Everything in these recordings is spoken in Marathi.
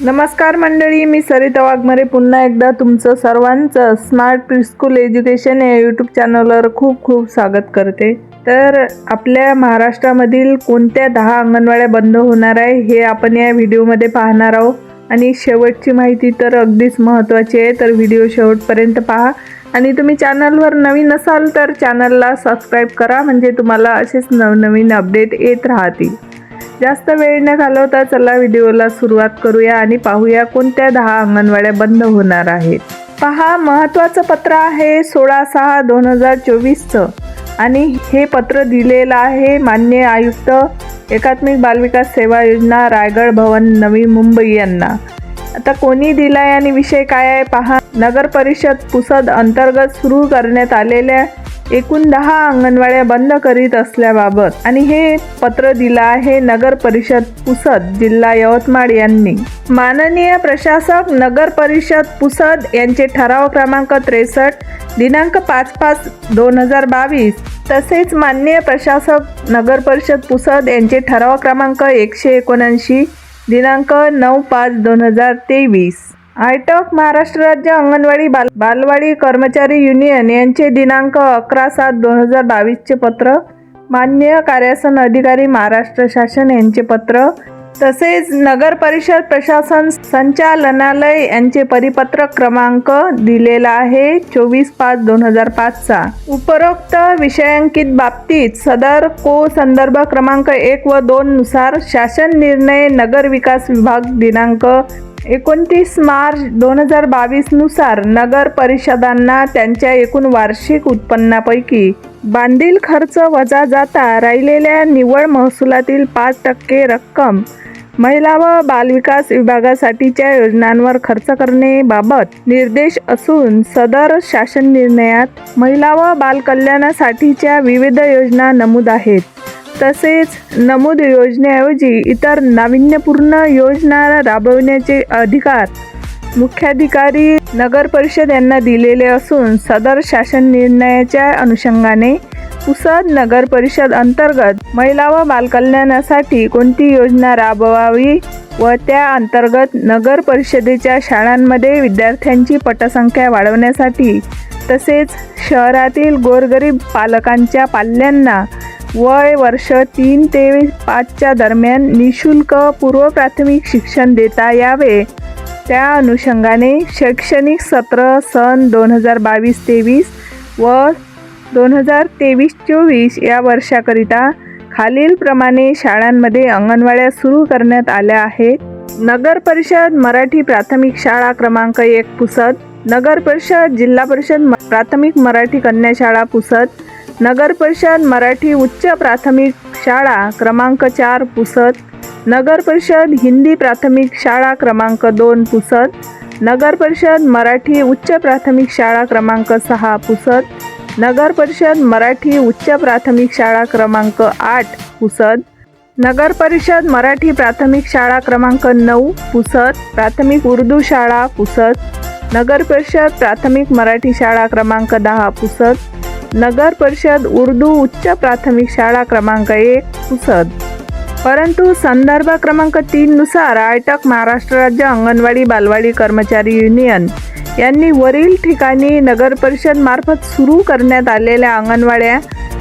नमस्कार मंडळी मी सरिता वाघमारे. पुन्हा एकदा तुमचं सर्वांचं स्मार्ट प्रिस्कूल एज्युकेशन या यूट्यूब चॅनलवर खूप खूप स्वागत करते. तर आपल्या महाराष्ट्रामधील कोणत्या दहा अंगणवाड्या बंद होणार आहे हे आपण या व्हिडिओमध्ये पाहणार आहोत. आणि शेवटची माहिती तर अगदीच महत्त्वाची आहे तर व्हिडिओ शेवटपर्यंत पहा. आणि तुम्ही चॅनलवर नवीन असाल तर चॅनलला सबस्क्राईब करा म्हणजे तुम्हाला असेच नवनवीन अपडेट येत राहतील. जास्त वेळ न घालवता चला व्हिडिओला सुरुवात करूया आणि पाहूया कोणत्या दहा अंगणवाड्या बंद होणार आहेत. पहा महत्त्वाचं पत्र आहे सोळा सहा दोन हजार चोवीसचं. आणि हे पत्र दिलेलं आहे मान्य आयुक्त एकात्मिक बालविकास सेवा योजना रायगड भवन नवी मुंबई यांना. आता कोणी दिलाय आणि विषय काय आहे पहा. नगर परिषद पुसद अंतर्गत सुरू करण्यात आलेल्या एकूण दहा अंगणवाड्या बंद करीत असल्याबाबत आणि हे पत्र दिलं आहे नगर परिषद पुसद जिल्हा यवतमाळ यांनी. माननीय प्रशासक नगर परिषद पुसद यांचे ठराव क्रमांक त्रेसष्ट दिनांक पाच पाच दोन हजार बावीस तसेच मान्य प्रशासक नगर परिषद पुसद यांचे ठराव क्रमांक एकशे एकोणऐंशी दिनांक नऊ पाच दोन हजार तेवीस. आयटक महाराष्ट्र राज्य अंगणवाडी बाल बालवाडी कर्मचारी युनियन यांचे दिनांक अकरा सात दोन हजार बावीसचे पत्र मान्य कार्यासन अधिकारी महाराष्ट्र शासन यांचे पत्र तसेच नगर परिषद प्रशासन संचालनालय यांचे परिपत्रक क्रमांक दिलेला आहे चोवीस पाच दोन हजार पाचचा. उपरोक्त विषयांकित बाबतीत सदर को संदर्भ क्रमांक एक व दोन नुसार शासन निर्णय नगर विकास विभाग दिनांक एकोणतीस मार्च दोन हजार बावीसनुसार नगर परिषदांना त्यांच्या एकूण वार्षिक उत्पन्नापैकी बांधील खर्च वजा जाता राहिलेल्या निव्वळ महसुलातील पाच टक्के रक्कम महिला व बालविकास विभागासाठीच्या योजनांवर खर्च करण्याबाबत निर्देश असून सदर शासन निर्णयात महिला व बालकल्याणासाठीच्या विविध योजना नमूद आहेत. तसेच नमूद योजनेऐवजी इतर नाविन्यपूर्ण योजना राबविण्याचे अधिकार मुख्याधिकारी नगर परिषद यांना दिलेले असून सदर शासन निर्णयाच्या अनुषंगाने पुसद नगर परिषद अंतर्गत महिला व बालकल्याणासाठी कोणती योजना राबवावी व त्या अंतर्गत नगर परिषदेच्या शाळांमध्ये विद्यार्थ्यांची पटसंख्या वाढवण्यासाठी तसेच शहरातील गोरगरीब पालकांच्या पाल्यांना वय वर्ष तीन ते पाचच्या दरम्यान निशुल्क पूर्व प्राथमिक शिक्षण देता यावे. त्या अनुषंगाने शैक्षणिक सत्र सन दोन हजार बावीस तेवीस व दोन हजार तेवीस चोवीस या वर्षाकरिता खालीलप्रमाणे शाळांमध्ये अंगणवाड्या सुरू करण्यात आल्या आहेत. नगर परिषद मराठी प्राथमिक शाळा क्रमांक एक पुसद नगर परिषद जिल्हा परिषद म- प्राथमिक मराठी कन्या शाळा पुसद नगर परिषद मराठी उच्च प्राथमिक शाळा क्रमांक चार पुसद नगर परिषद हिंदी प्राथमिक शाळा क्रमांक दोन पुसद नगर परिषद मराठी उच्च प्राथमिक शाळा क्रमांक सहा पुसद नगर परिषद मराठी उच्च प्राथमिक शाळा क्रमांक आठ पुसद नगर परिषद मराठी प्राथमिक शाळा क्रमांक नऊ पुसद प्राथमिक उर्दू शाळा पुसद नगर परिषद प्राथमिक मराठी शाळा क्रमांक दहा पुसद नगर परिषद उर्दू उच्च प्राथमिक शाळा क्रमांक एक पुसद परंतु संदर्भ क्रमांक तीन नुसार आयटक महाराष्ट्र राज्य अंगणवाडी बालवाडी कर्मचारी युनियन यांनी वरील ठिकाणी नगर परिषद मार्फत सुरू करण्यात आलेल्या अंगणवाड्या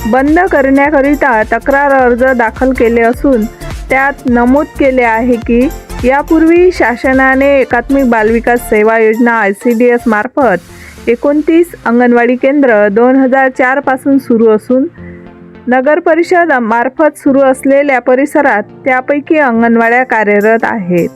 बंद करण्याकरिता तक्रार अर्ज दाखल केले असून त्यात नमूद केले आहे की यापूर्वी शासनाने एकात्मिक बालविकास सेवा योजना आय सी डी एस मार्फत एकोणतीस अंगणवाडी केंद्र दोन हजार चारपासून सुरू असून नगर परिषद मार्फत सुरू असलेल्या परिसरात त्यापैकी अंगणवाड्या कार्यरत आहेत.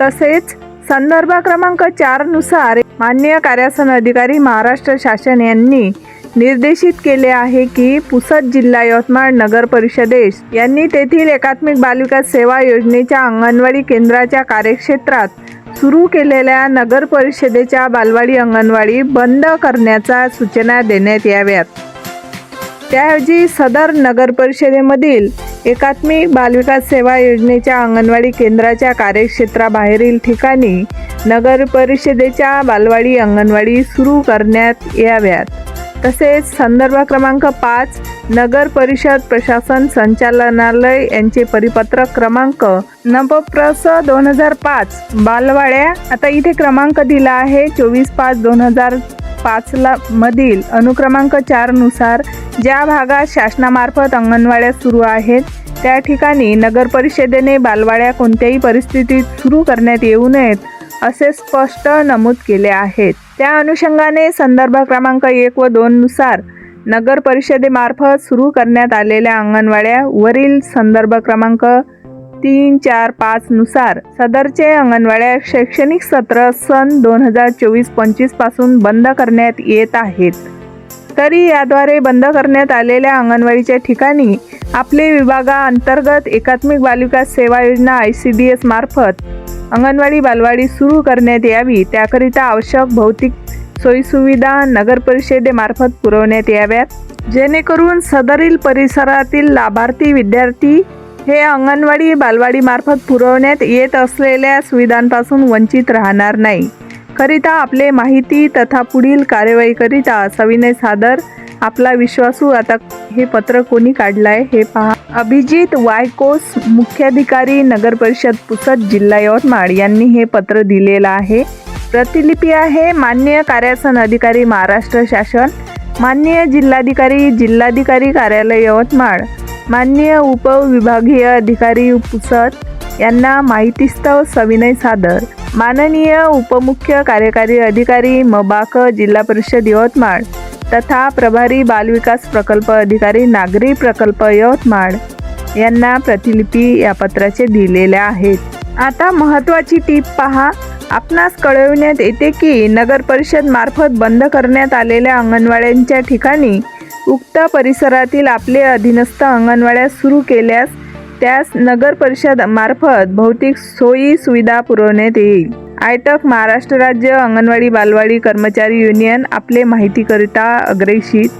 तसेच संदर्भ क्रमांक चारनुसार मान्य कार्यासन अधिकारी महाराष्ट्र शासन यांनी निर्देशित केले आहे की पुसद जिल्हा यवतमाळ नगर परिषदेश यांनी तेथील एकात्मिक बालविकास सेवा योजनेच्या अंगणवाडी केंद्राच्या कार्यक्षेत्रात सुरू केलेल्या नगर परिषदेच्या बालवाडी अंगणवाडी बंद करण्याच्या सूचना देण्यात याव्यात. त्याऐवजी सदर नगर परिषदेमधील एकात्मिक बालविकास सेवा योजनेच्या अंगणवाडी केंद्राच्या कार्यक्षेत्राबाहेरील ठिकाणी नगर परिषदेच्या बालवाडी अंगणवाडी सुरू करण्यात याव्यात. तसेच संदर्भ क्रमांक पाच नगर परिषद प्रशासन संचालनालय यांचे परिपत्रक क्रमांक नवप्रस दोन हजार पाच. बालवाड्या आता इथे क्रमांक दिला आहे चोवीस पाच दोन हजार पाचला मधील. अनुक्रमांक चारनुसार ज्या भागात शासनामार्फत अंगणवाड्या सुरू आहेत त्या ठिकाणी नगर परिषदेने बालवाड्या कोणत्याही परिस्थितीत सुरू करण्यात येऊ नयेत. असे स्पष्ट नमूद केले आहेत. त्या अनुषंगाने संदर्भ क्रमांक एक व दोन नुसार नगर परिषदेमार्फत सुरू करण्यात आलेल्या अंगणवाड्या वरील संदर्भ क्रमांक तीन चार पाच नुसार सदरचे अंगणवाड्या शैक्षणिक सत्र सन दोन हजार चोवीस पंचवीसपासून बंद करण्यात येत आहेत. तरी याद्वारे बंद करण्यात आलेल्या अंगणवाडीच्या ठिकाणी आपले विभागाअंतर्गत एकात्मिक बालविकास सेवा योजना आय सी डी एस मार्फत अंगणवाडी बालवाडी सुरू करण्यात यावी. त्याकरिता आवश्यक भौतिक सोयीसुविधा नगर परिषदेमार्फत पुरवण्यात याव्यात. जेणेकरून सदरील परिसरातील लाभार्थी विद्यार्थी हे अंगणवाडी बालवाडीमार्फत पुरवण्यात येत असलेल्या सुविधांपासून वंचित राहणार नाही. करिता आपले माहिती तथा पुढील कार्यवाहीकरिता सविनय सादर आपला विश्वासू आता हे पत्र कोणी काढलाय हे पहा. अभिजित वायकोस मुख्याधिकारी नगर परिषद पुसद जिल्हा यवतमाळ यांनी हे पत्र दिलेलं आहे. प्रतिलिपी आहे मान्य कार्यासन अधिकारी महाराष्ट्र शासन मान्य जिल्हाधिकारी जिल्हाधिकारी कार्यालय यवतमाळ मान्य उपविभागीय अधिकारी पुसद यांना माहितीस्तव सविनय सादर माननीय उपमुख्य कार्यकारी अधिकारी मबाक जिल्हा परिषद यवतमाळ. तथा प्रभारी बालविकास प्रकल्प अधिकारी नागरी प्रकल्प यवतमाळ यांना प्रतिलिपी या पत्राचे दिलेल्या आहेत. आता महत्त्वाची टीप पहा. आपणास कळविण्यात येते की नगर परिषद मार्फत बंद करण्यात आलेल्या अंगणवाड्यांच्या ठिकाणी उक्त परिसरातील आपले अधीनस्थ अंगणवाड्या सुरू केल्यास त्यास नगर परिषद मार्फत भौतिक सोयी सुविधा पुरवण्यात येईल. आयटक महाराष्ट्र राज्य अंगणवाडी बालवाडी कर्मचारी युनियन आपले माहितीकरिता अग्रेषित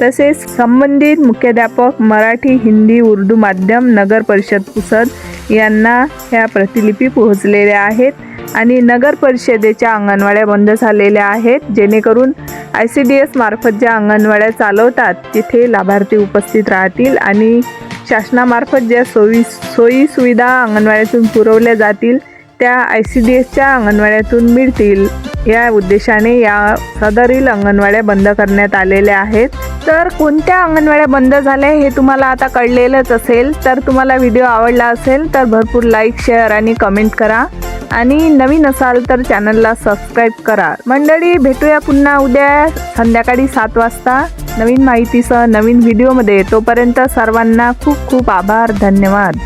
तसेच संबंधित मुख्याध्यापक मराठी हिंदी उर्दू माध्यम नगर परिषद पुसद यांना ह्या प्रतिलिपी पोहोचलेल्या आहेत आणि नगर परिषदेच्या अंगणवाड्या बंद झालेल्या आहेत. जेणेकरून आय सी डी एस मार्फत ज्या अंगणवाड्या चालवतात तिथे लाभार्थी उपस्थित राहतील आणि शासनामार्फत ज्या सोयी सोयी सुविधा अंगणवाड्यातून पुरवल्या जातील त्या आय सी डी एसच्या अंगणवाड्यातून मिळतील. या उद्देशाने या सदरील अंगणवाड्या बंद करण्यात आलेल्या आहेत. तर कोणत्या अंगणवाड्या बंद झाल्या हे तुम्हाला आता कळलेलंच असेल. तर तुम्हाला व्हिडिओ आवडला असेल तर भरपूर लाईक शेअर आणि कमेंट करा. आणि नवीन असाल तर चॅनलला सबस्क्राईब करा. मंडळी भेटूया पुन्हा उद्या संध्याकाळी सात वाजता. नवीन माहितीसह नवीन व्हिडिओमध्ये. तोपर्यंत सर्वांना खूप खूप आभार. धन्यवाद.